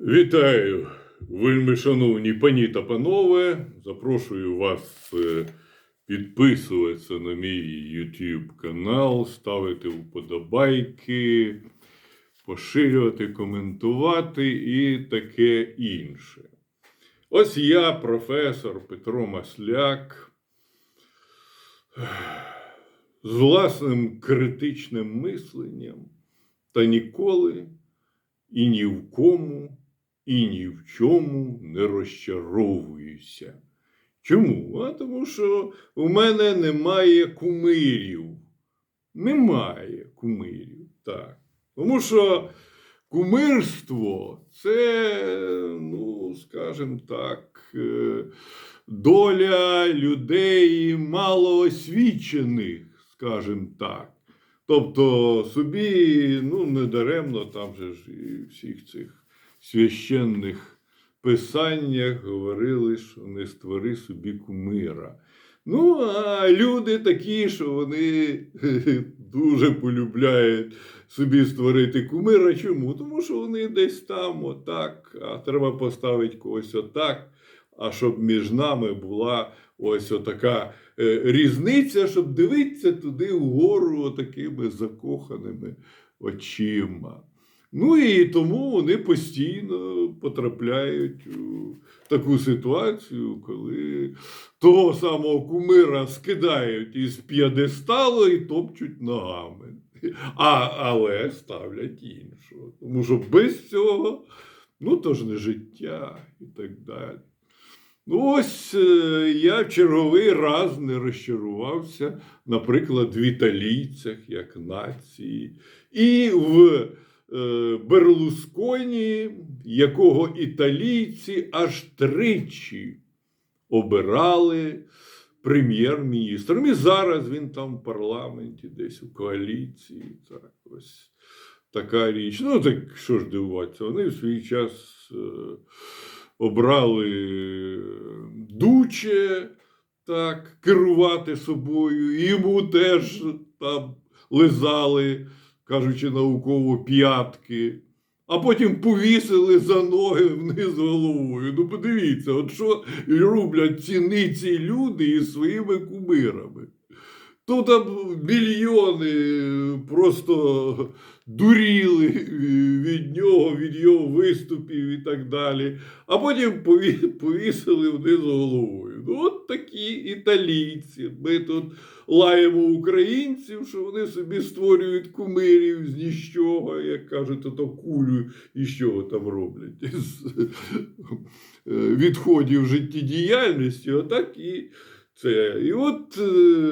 Вітаю, вельми шановні пані та панове. Запрошую вас е, підписуватися на мій YouTube канал, ставити вподобайки, поширювати, коментувати і таке інше. Ось я, професор Петро Масляк, з власним критичним мисленням та ніколи і ні в кому, і ні в чому не розчаровуюся. Чому? А тому що у мене немає кумирів. Немає кумирів. Так. Тому що кумирство це, ну, скажімо так, е, доля людей малоосвічених, скажімо так. Тобто собі, ну, не даремно, там же ж і всіх цих священних писаннях говорили, що не створи собі кумира. Ну, а люди такі, що вони дуже полюбляють собі створити кумира. Чому? Тому що вони десь там отак, а треба поставити когось отак. А щоб між нами була ось отака е, різниця, щоб дивитися туди вгору такими закоханими очима. Ну і тому вони постійно потрапляють у таку ситуацію, коли того самого кумира скидають із п'єдесталу і топчуть ногами. А, але ставлять іншого. Тому що без цього, ну то ж не життя і так далі. Ну, ось е, я черговий раз не розчарувався, наприклад, в італійцях як нації, і в Берлусконі, якого італійці аж тричі обирали прем'єр-міністром. І зараз він там в парламенті, десь у коаліції. Так, ось така річ. Ну, так що ж дивуватися, вони в свій час. Е, обрали дуче так, керувати собою, і йому теж там лизали, кажучи науково, п'ятки, а потім повісили за ноги вниз головою. Ну, подивіться, от що роблять ці ниці люди із своїми кумирами. То там мільйони просто дуріли від нього, від його виступів і так далі. А потім пові- повісили вниз головою. Ну, от такі італійці. Ми тут лаємо українців, що вони собі створюють кумирів з нічого, як кажуть, ото кулю і що там роблять з е, відходів життєдіяльності. Отак і це. І от е,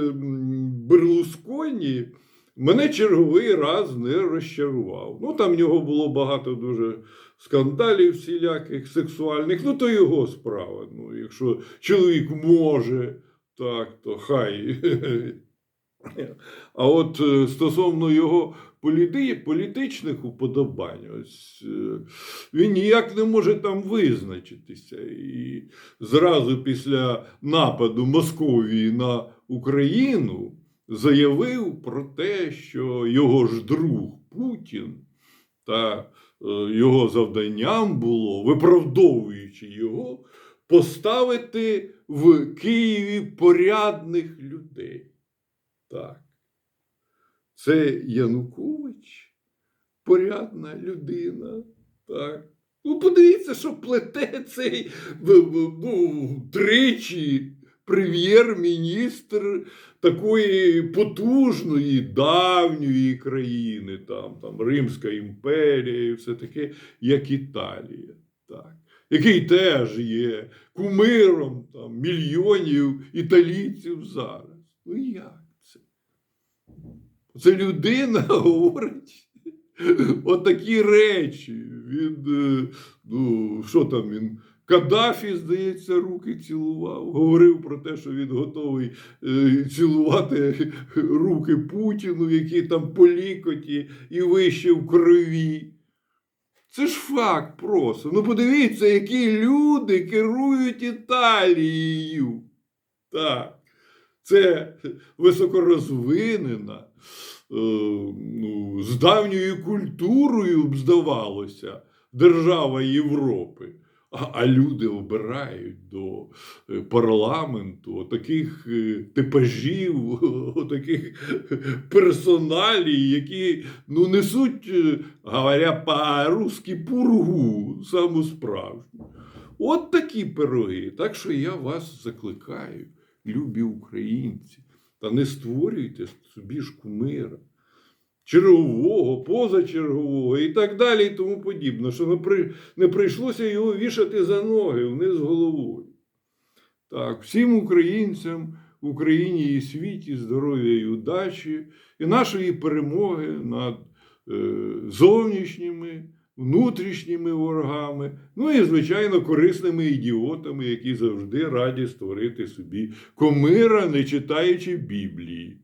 м, Берлусконі мене черговий раз не розчарував. Ну, там в нього було багато дуже скандалів всіляких сексуальних, ну то його справа. Ну, якщо чоловік може, так, то хай. А от е, стосовно його політи, політичних уподобань, ось е, він ніяк не може там визначитися. І зразу після нападу Московії на Україну заявив про те, що його ж друг Путін та е, його завданням було, виправдовуючи його, поставити в Києві порядних людей. Так. Це Янукович, порядна людина. Так. Ну, подивіться, що плете цей ну, тричі прем'єр-міністр такої потужної, давньої країни, там, там Римська імперія і все таке, як Італія. Так. Який теж є кумиром там, мільйонів італійців зараз. Ну як це? Це людина говорить отакі речі. Він, е, ну, що там він? Каддафі, здається, руки цілував. Говорив про те, що він готовий е, цілувати руки Путіну, які там по лікоті і вище в крові. Це ж факт просто. Ну подивіться, які люди керують Італією. Так. Це високорозвинена, е, ну, з давньою культурою б здавалося, держава Європи. А, люди обирають до е, парламенту таких типажів, таких персоналій, які ну, несуть, е, говоря по-русски, пургу, саму справжню. От такі пироги. Так що я вас закликаю, любі українці, та не створюйте собі ж кумира. Чергового, позачергового і так далі, і тому подібне, що не, при, не прийшлося його вішати за ноги вниз головою. Так, всім українцям в Україні і світі здоров'я і удачі, і нашої перемоги над е, зовнішніми, внутрішніми ворогами, ну і, звичайно, корисними ідіотами, які завжди раді створити собі комира, не читаючи Біблії.